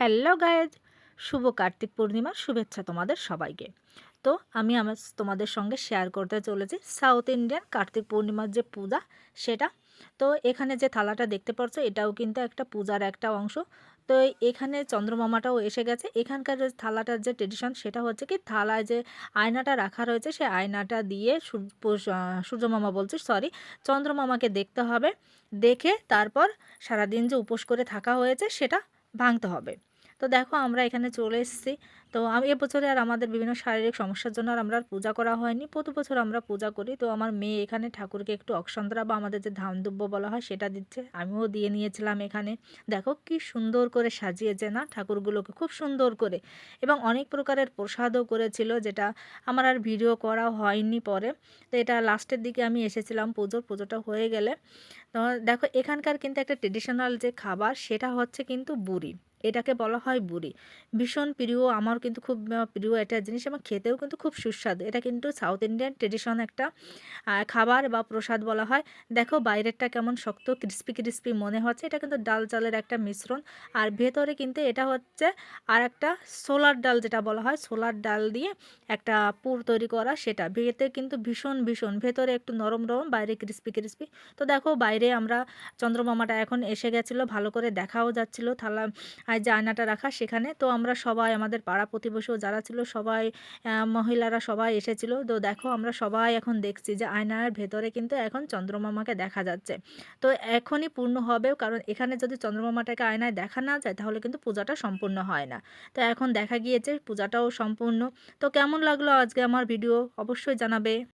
Hello guys শুভ কার্তিক পূর্ণিমার শুভেচ্ছা তোমাদের সবাইকে। তো আমি আমার তোমাদের সঙ্গে শেয়ার করতে চলেছি সাউথ ইন্ডিয়ান কার্তিক পূর্ণিমার যে পূজা সেটা। তো এখানে যে থালাটা দেখতে পাচ্ছ এটাও কিন্তু একটা পূজার একটা অংশ। তো এখানে চন্দ্রমামাটাও এসে গেছে। এখানকার থালাটার যে ট্রেডিশন সেটা হচ্ছে কি, থালায় যে আয়নাটা রাখা রয়েছে সেই আয়নাটা দিয়ে সূর্যমামা বলছি সরি চন্দ্রমামাকে দেখতে হবে। দেখে তারপর সারাদিন যে উপোস করে থাকা হয়েছে, সেটা ভাঙতে হবে। তো দেখো আমরা এখানে চলে এসেছি। তো আমি এবছরে আর আমাদের বিভিন্ন শারীরিক সমস্যার জন্য আর আমরা পূজা করা হয়নি। প্রতি বছর আমরা পূজা করি। তো আমার মেয়ে এখানে ঠাকুরকে একটু অক্ষন্দ্রা বা আমাদের যে ধানদুব্য বলা হয় সেটা দিচ্ছে। আমিও দিয়ে নিয়েছিলাম এখানে। দেখো কি সুন্দর করে সাজিয়েছে না ঠাকুরগুলোকে, খুব সুন্দর করে। এবং অনেক প্রকারের প্রসাদও করেছিল যেটা আমার আর ভিডিও করা হয়নি পরে। তো এটা লাস্টের দিকে আমি এসেছিলাম পুজোর। পুজোটা হয়ে গেলে। তো দেখো এখানকার কিন্তু একটা ট্রেডিশনাল যে খাবার সেটা হচ্ছে কিন্তু বুড়ি। এটাকে বলা হয় বুড়ি। ভীষণ প্রিয়, আমার কিন্তু খুব প্রিয় একটা জিনিস। আমার খেতেও কিন্তু খুব সুস্বাদু। এটা কিন্তু সাউথ ইন্ডিয়ান ট্রেডিশন একটা খাবার বা প্রসাদ বলা হয়। দেখো বাইরেরটা কেমন শক্ত ক্রিস্পি ক্রিস্পি মনে হচ্ছে। এটা কিন্তু ডাল চালের একটা মিশ্রণ। আর ভেতরে কিন্তু এটা হচ্ছে আর একটা সোলার ডাল যেটা বলা হয়। সোলার ডাল দিয়ে একটা পুর তৈরি করা সেটা। ভেতে কিন্তু ভীষণ ভীষণ। ভেতরে একটু নরম নরম, বাইরে ক্রিস্পি ক্রিস্পি তো দেখো বাইরে আমরা চন্দ্রমামাটা এখন এসে গেছিল, ভালো করে দেখাও যাচ্ছিল। থালা যে আয়নাটা রাখা সেখানে। তো আমরা সবাই, আমাদের পাড়া প্রতিবেশীও যারা ছিল, সবাই মহিলারা সবাই এসেছিল। তো দেখো আমরা সবাই এখন দেখছি যে আয়নার ভেতরে কিন্তু এখন চন্দ্রমামাকে দেখা যাচ্ছে। তো এখনই পূর্ণ হবেও, কারণ এখানে যদি চন্দ্রমামাটাকে আয়নায় দেখা না যায়, তাহলে কিন্তু পূজাটা সম্পূর্ণ হয় না। তো এখন দেখা গিয়েছে, পূজাটাও সম্পূর্ণ। তো কেমন লাগল আজকে আমার ভিডিও? অবশ্যই জানাবে।